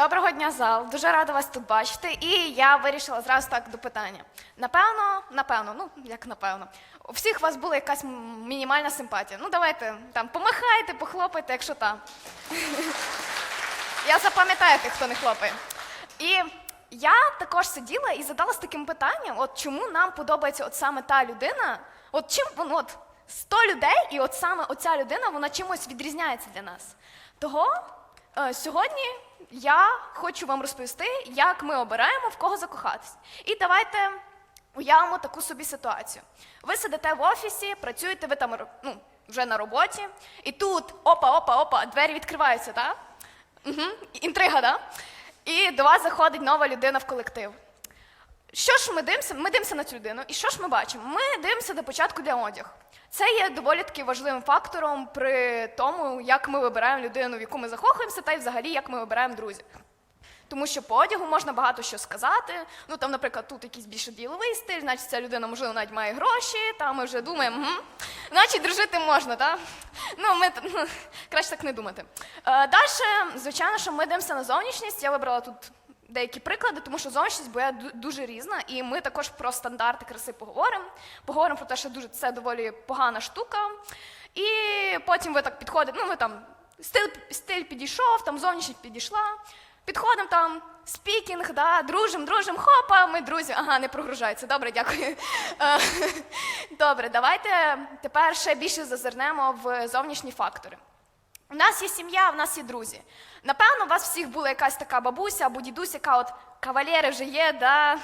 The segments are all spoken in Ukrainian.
Доброго дня, зал. Дуже рада вас тут бачити. І я вирішила зразу так до питання. Напевно, напевно, ну як напевно, у всіх у вас була якась мінімальна симпатія. Ну давайте там помахайте, похлопайте, якщо там. Я запам'ятаю тих, хто не хлопає. І я також сиділа і задалась таким питанням: от чому нам подобається от саме та людина? От чим ну, от 100 людей, і от саме оця людина, вона чимось відрізняється для нас. Того е, сьогодні я хочу вам розповісти, як ми обираємо в кого закохатись. І давайте уявимо таку собі ситуацію. Ви сидите в офісі, працюєте, ви там ну, вже на роботі, і тут опа, опа, опа, двері відкриваються, так? Угу. Інтрига, так? І до вас заходить нова людина в колектив. Що ж ми дивимося? Ми дивимося на цю людину, і що ж ми бачимо? Ми дивимося до початку для одяг. Це є доволі таки важливим фактором при тому, як ми вибираємо людину, в яку ми закохуємося, та й взагалі як ми вибираємо друзів. Тому що по одягу можна багато що сказати. Ну там, наприклад, тут якийсь більше діловий стиль, значить ця людина, можливо, навіть має гроші, та ми вже думаємо, угу, значить дружити можна, так? Ну, ми ну, краще так не думати. Е, Далі, звичайно, що ми дивимося на зовнішність. Я вибрала тут деякі приклади, тому що зовнішність ду- дуже різна, і ми також про стандарти краси поговоримо. Поговоримо про те, що дуже це доволі погана штука. І потім ви так підходите, ну ви там стиль, стиль підійшов, там зовнішність підійшла. Підходимо там, спікінг, да, дружим, дружим, хопа, ми друзі. Ага, не прогружається. Добре, дякую. Е, Добре, давайте тепер ще більше зазирнемо в зовнішні фактори. У нас є сім'я, у нас є друзі. Напевно, у вас всіх була якась така бабуся або дідусь, яка от кавалери вже є, да?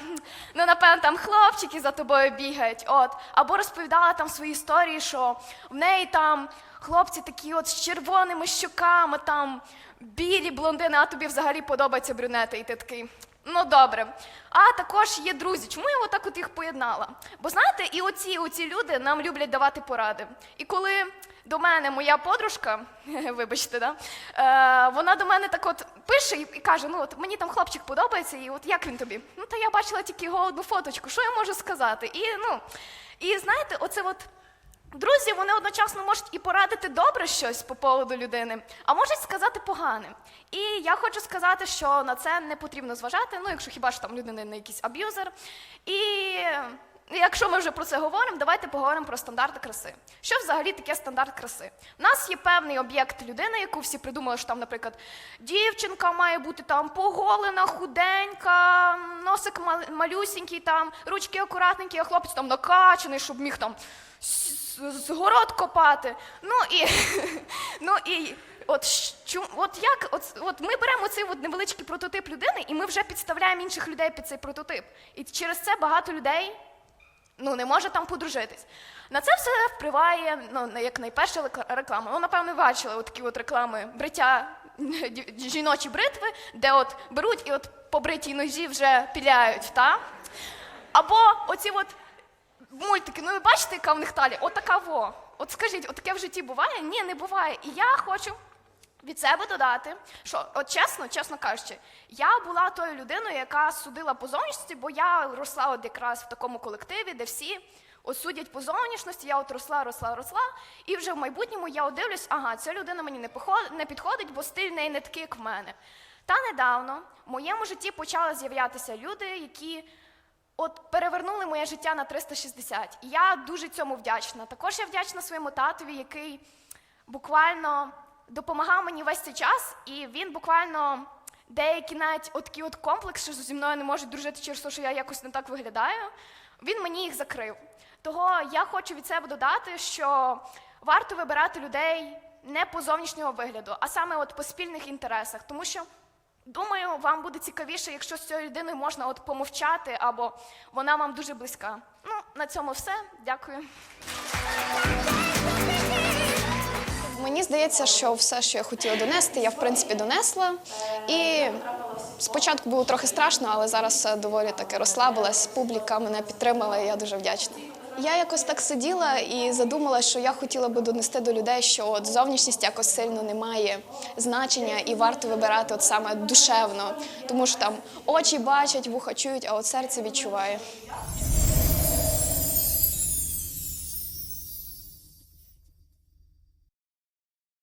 ну напевно, там хлопчики за тобою бігають. От. Або розповідала там свої історії, що в неї там хлопці такі от з червоними щоками, там білі блондини, а тобі взагалі подобаються брюнети, і ти такий. Ну добре. А також є друзі. Чому я отак от їх поєднала? Бо знаєте, і оці, оці люди нам люблять давати поради. І коли до мене моя подружка, вибачте, да, е, вона до мене так от пише і, каже: ну от мені там хлопчик подобається, і от як він тобі? Ну та я бачила тільки його одну фоточку, що я можу сказати? І ну, і знаєте, оце от. Друзі, вони одночасно можуть і порадити добре щось по поводу людини, а можуть сказати погане. І я хочу сказати, що на це не потрібно зважати, ну якщо хіба ж там людина не якийсь аб'юзер. І якщо ми вже про це говоримо, давайте поговоримо про стандарти краси. Що взагалі таке стандарт краси? У нас є певний об'єкт людини, яку всі придумали, що там, наприклад, дівчинка має бути там поголена, худенька, носик мал- малюсінький, там, ручки акуратненькі, а хлопець там накачаний, щоб міг там город копати. Ну і, ну і от, от як от, от ми беремо цей от невеличкий прототип людини, і ми вже підставляємо інших людей під цей прототип. І через це багато людей ну, не може там подружитись. На це все впливає, ну, як найперша реклама. Ну, напевно, бачили такі от реклами бриття жіночі бритви, де от беруть і от по бритій ножі вже піляють, та? Або оці от мультики, ну ви бачите, яка в них талія? Отака во. От скажіть, от таке в житті буває? Ні, не буває. І я хочу від себе додати, що от чесно, чесно кажучи, я була тою людиною, яка судила по зовнішності, бо я росла от якраз в такому колективі, де всі от судять по зовнішності, я от росла, росла, росла, і вже в майбутньому я дивлюсь, ага, ця людина мені не не підходить, бо стиль неї не такий, як в мене. Та недавно в моєму житті почали з'являтися люди, які От перевернули моє життя на 360. І я дуже цьому вдячна. Також я вдячна своєму татові, який буквально допомагав мені весь цей час, і він буквально деякі навіть от такі от комплекси, що зі мною не можуть дружити через те, що я якось не так виглядаю. Він мені їх закрив. Того я хочу від себе додати, що варто вибирати людей не по зовнішнього вигляду, а саме от по спільних інтересах, тому що. Думаю, вам буде цікавіше, якщо з цією людиною можна от помовчати, або вона вам дуже близька. Ну, на цьому все. Дякую. Мені здається, що все, що я хотіла донести, я в принципі донесла. І спочатку було трохи страшно, але зараз доволі таки розслабилась. Публіка мене підтримала, і я дуже вдячна. Я якось так сиділа і задумала, що я хотіла би донести до людей, що от зовнішність якось сильно не має значення, і варто вибирати от саме душевно, тому що там очі бачать, вуха чують, а от серце відчуває.